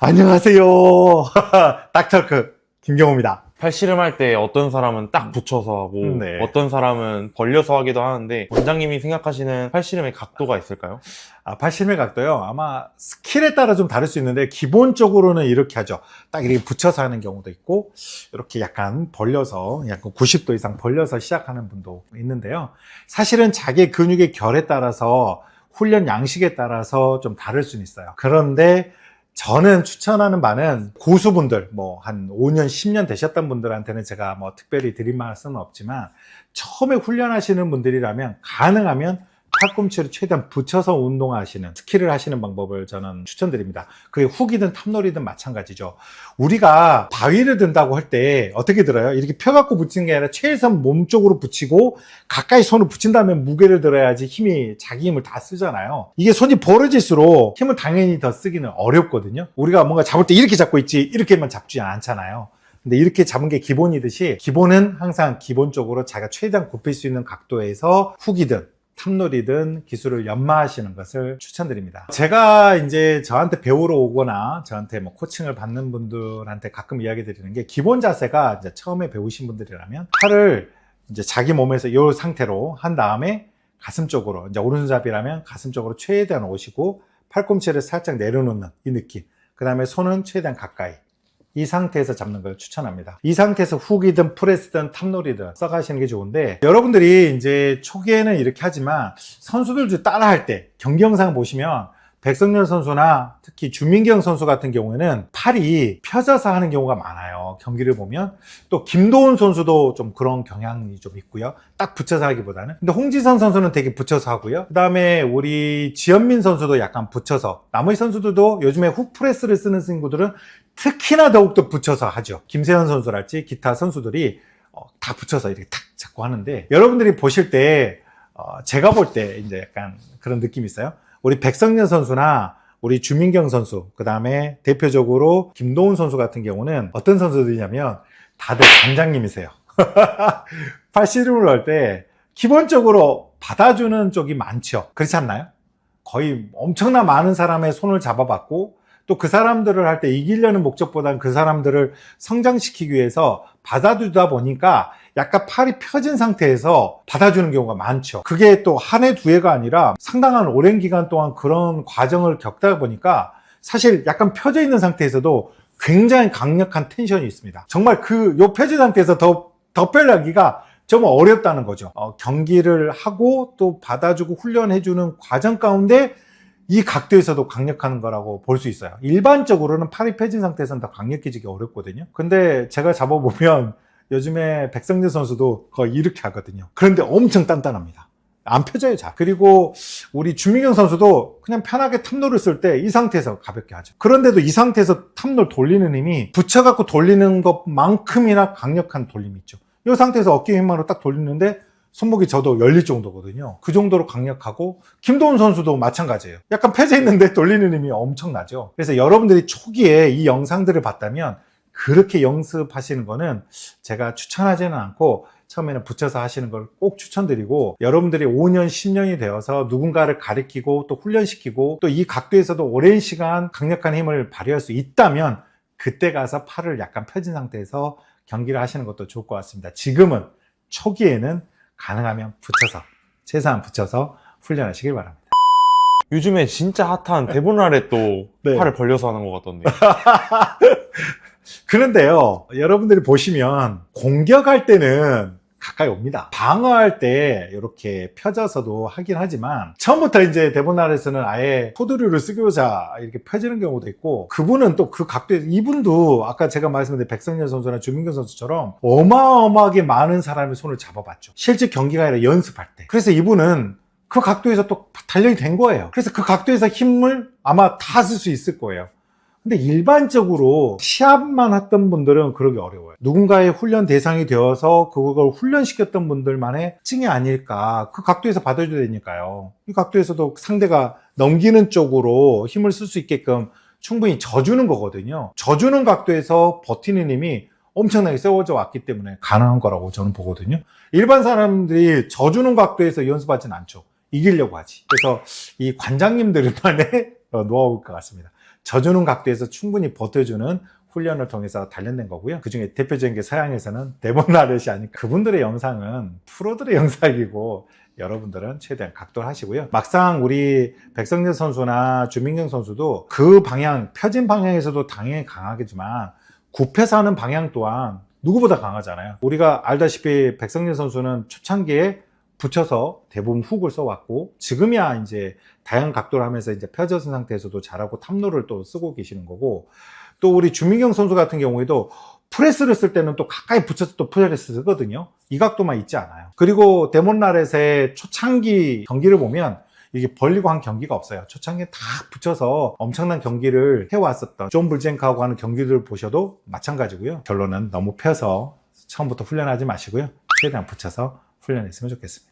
안녕하세요. 닥터크 김경호입니다. 팔씨름할 때 어떤 사람은 딱 붙여서 하고 네. 어떤 사람은 벌려서 하기도 하는데 원장님이 생각하시는 팔씨름의 각도가 있을까요? 아, 팔심의 각도요. 아마 스킬에 따라 좀 다를 수 있는데 기본적으로는 이렇게 하죠. 딱 이렇게 붙여서 하는 경우도 있고 이렇게 약간 벌려서 약간 90도 이상 벌려서 시작하는 분도 있는데요. 사실은 자기 근육의 결에 따라서 훈련 양식에 따라서 좀 다를 수는 있어요. 그런데 저는 추천하는 바는 고수분들, 뭐, 한 5년, 10년 되셨던 분들한테는 제가 뭐 특별히 드릴 말씀은 없지만, 처음에 훈련하시는 분들이라면 가능하면 팔꿈치를 최대한 붙여서 운동하시는 스킬을 하시는 방법을 저는 추천드립니다. 그게 훅이든 탑놀이든 마찬가지죠. 우리가 바위를 든다고 할 때 어떻게 들어요? 이렇게 펴갖고 붙이는 게 아니라 최선 몸 쪽으로 붙이고 가까이 손을 붙인 다음에 무게를 들어야지 힘이 자기 힘을 다 쓰잖아요. 이게 손이 벌어질수록 힘을 당연히 더 쓰기는 어렵거든요. 우리가 뭔가 잡을 때 이렇게 잡고 있지 이렇게만 잡지 않잖아요. 근데 이렇게 잡은 게 기본이듯이 기본은 항상 기본적으로 자기가 최대한 굽힐 수 있는 각도에서 훅이든 탑놀이든 기술을 연마하시는 것을 추천드립니다. 제가 이제 저한테 배우러 오거나 저한테 뭐 코칭을 받는 분들한테 가끔 이야기 드리는 게 기본 자세가 이제 처음에 배우신 분들이라면 팔을 이제 자기 몸에서 이 상태로 한 다음에 가슴 쪽으로 이제 오른손잡이라면 가슴 쪽으로 최대한 오시고 팔꿈치를 살짝 내려놓는 이 느낌. 그 다음에 손은 최대한 가까이. 이 상태에서 잡는 걸 추천합니다. 이 상태에서 훅이든 프레스든 탑놀이든 써가시는 게 좋은데 여러분들이 이제 초기에는 이렇게 하지만 선수들도 따라할 때 경기 영상 보시면 백성열 선수나 특히 주민경 선수 같은 경우에는 팔이 펴져서 하는 경우가 많아요. 경기를 보면 또 김도훈 선수도 좀 그런 경향이 좀 있고요. 딱 붙여서 하기보다는. 근데 홍지선 선수는 되게 붙여서 하고요. 그 다음에 우리 지현민 선수도 약간 붙여서 나머지 선수들도 요즘에 훅 프레스를 쓰는 친구들은 특히나 더욱더 붙여서 하죠. 김세현 선수랄지 기타 선수들이 어, 다 붙여서 이렇게 탁 잡고 하는데 여러분들이 보실 때 어, 제가 볼 때 이제 약간 그런 느낌이 있어요. 우리 백성년 선수나 우리 주민경 선수, 그 다음에 대표적으로 김도훈 선수 같은 경우는 어떤 선수들이냐면 다들 관장님이세요. 팔씨름을 할 때 기본적으로 받아주는 쪽이 많죠. 그렇지 않나요? 거의 엄청나 많은 사람의 손을 잡아봤고 또 그 사람들을 할 때 이기려는 목적보다는 그 사람들을 성장시키기 위해서 받아주다 보니까 약간 팔이 펴진 상태에서 받아주는 경우가 많죠. 그게 또 한 해, 두 해가 아니라 상당한 오랜 기간 동안 그런 과정을 겪다 보니까 사실 약간 펴져 있는 상태에서도 굉장히 강력한 텐션이 있습니다. 정말 그 요 펴진 상태에서 더, 더 펴려기가 정말 어렵다는 거죠. 어, 경기를 하고 또 받아주고 훈련해주는 과정 가운데 이 각도에서도 강력한 거라고 볼 수 있어요. 일반적으로는 팔이 펴진 상태에서는 더 강력해지기 어렵거든요. 근데 제가 잡아보면 요즘에 백성재 선수도 거의 이렇게 하거든요. 그런데 엄청 단단합니다. 안 펴져요, 잘. 그리고 우리 주민경 선수도 그냥 편하게 탑놀을 쓸 때 이 상태에서 가볍게 하죠. 그런데도 이 상태에서 탑놀 돌리는 힘이 붙여갖고 돌리는 것만큼이나 강력한 돌림이 있죠. 이 상태에서 어깨 힘만으로 딱 돌리는데 손목이 저도 열릴 정도거든요. 그 정도로 강력하고 김도훈 선수도 마찬가지예요. 약간 펴져 있는데 돌리는 힘이 엄청나죠. 그래서 여러분들이 초기에 이 영상들을 봤다면 그렇게 연습하시는 거는 제가 추천하지는 않고 처음에는 붙여서 하시는 걸 꼭 추천드리고 여러분들이 5년, 10년이 되어서 누군가를 가르치고 또 훈련시키고 또 이 각도에서도 오랜 시간 강력한 힘을 발휘할 수 있다면 그때 가서 팔을 약간 펴진 상태에서 경기를 하시는 것도 좋을 것 같습니다. 지금은 초기에는 가능하면 붙여서 최소한 붙여서 훈련하시길 바랍니다. 요즘에 진짜 핫한 대본 아래 또 네. 팔을 벌려서 하는 것 같던데. 그런데요, 여러분들이 보시면 공격할 때는 가까이 옵니다. 방어할 때 이렇게 펴져서도 하긴 하지만 처음부터 이제 대본 아래서는 아예 포드류를 쓰고자 이렇게 펴지는 경우도 있고 그분은 또 그 각도에서 이분도 아까 제가 말씀드린 백성열 선수나 주민경 선수처럼 어마어마하게 많은 사람의 손을 잡아봤죠. 실제 경기가 아니라 연습할 때. 그래서 이분은 그 각도에서 또 단련이 된 거예요. 그래서 그 각도에서 힘을 아마 다 쓸 수 있을 거예요. 근데 일반적으로 시합만 했던 분들은 그러기 어려워요. 누군가의 훈련 대상이 되어서 그걸 훈련시켰던 분들만의 특징이 아닐까. 그 각도에서 받아줘야 되니까요. 이 각도에서도 상대가 넘기는 쪽으로 힘을 쓸 수 있게끔 충분히 져주는 거거든요. 져주는 각도에서 버티는 힘이 엄청나게 세워져 왔기 때문에 가능한 거라고 저는 보거든요. 일반 사람들이 져주는 각도에서 연습하진 않죠. 이기려고 하지. 그래서 이 관장님들만의 어, 노하우일 것 같습니다. 져주는 각도에서 충분히 버텨주는 훈련을 통해서 단련된 거고요. 그 중에 대표적인 게 서양에서는 데모나렛이 아닌 그분들의 영상은 프로들의 영상이고 여러분들은 최대한 각도를 하시고요. 막상 우리 백성재 선수나 주민경 선수도 그 방향, 펴진 방향에서도 당연히 강하겠지만 굽혀서 하는 방향 또한 누구보다 강하잖아요. 우리가 알다시피 백성재 선수는 초창기에 붙여서 대부분 훅을 써왔고 지금이야 이제 다양한 각도를 하면서 이제 펴져진 상태에서도 잘하고 탑로를 또 쓰고 계시는 거고 또 우리 주민경 선수 같은 경우에도 프레스를 쓸 때는 또 가까이 붙여서 또 프레스 쓰거든요. 이 각도만 있지 않아요. 그리고 데몬나렛의 초창기 경기를 보면 이게 벌리고 한 경기가 없어요. 초창기에 다 붙여서 엄청난 경기를 해왔었던 존 불젠카하고 하는 경기들을 보셔도 마찬가지고요. 결론은 너무 펴서 처음부터 훈련하지 마시고요. 최대한 붙여서 훈련했으면 좋겠습니다.